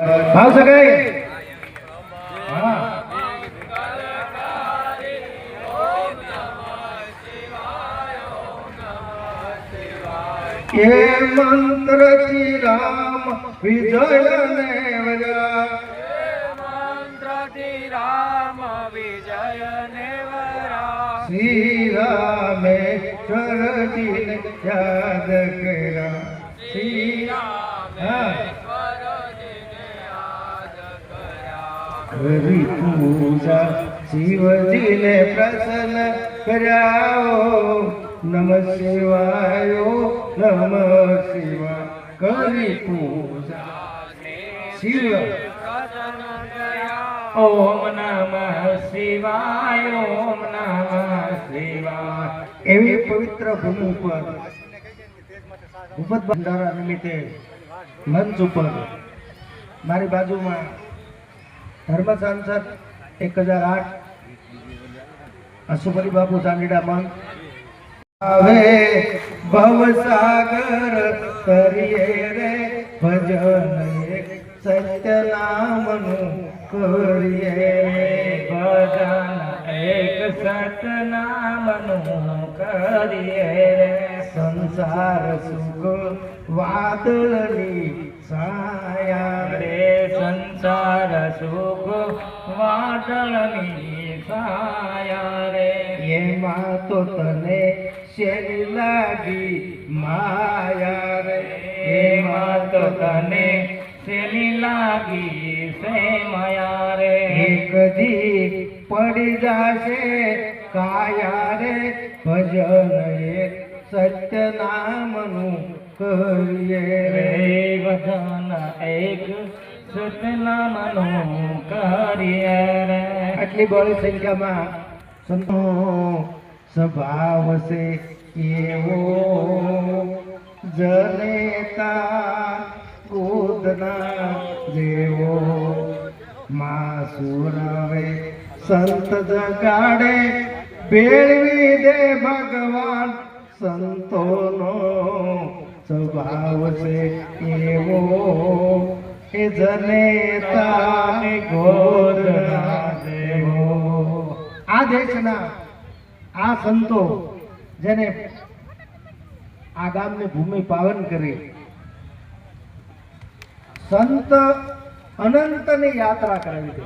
ભાવ સગાઈ? એ મંત્રથી રામ વિજય ને વજા. મંત્રથી રામ વિજય ને વરા શ્રી રામેશ્વરજીને યાદ કર્યા. કરી પૂજા શિવજીને પ્રસન્ન કર્યાઓ નમ શિવાયો, નમ શિવા કરી પૂજા શિવ. ઓમ નમ શિવાય, ઓમ નમ શિવાય. એવી પવિત્ર ભૂમિ ઉપર ભૂપત ભંડારા નિમિત્તે મંચ ઉપર મારી બાજુમાં ધર્મ સાંસદ એક હજાર આઠ, અશુભરી બાપુ સાંગીડા મંગ. આવે ભવસાગર કરીએ રે ભજન સત્ય નામનું કરીએ ભજન એક સતનામનું કરીએ રે. સંસાર સુખ વાદળની છાયા રે સંસાર સુખ વાદળની સાયા રે. એમાં તો તને શેરી લાગી માયા રે. એમાં તો તને શેની લાગી સે માયા રે. એક દી પડી જાશે કાયા રે. ભજન એક સત્ય નામનું કરીએ. રે રે એક આટલી બળી સંખ્યામાં સંતો સ્વભાવ છે એવો જનેતા કૂદના જેવો માસુરવે સંત જગાડે ભેળવી દે ભગવાન. સંતોનો સ્વભાવ છે એવો આ દેશના આ સંતો જેને આ ગામની ભૂમિ પાવન કરી, સંત અનંતની યાત્રા કરાવી દે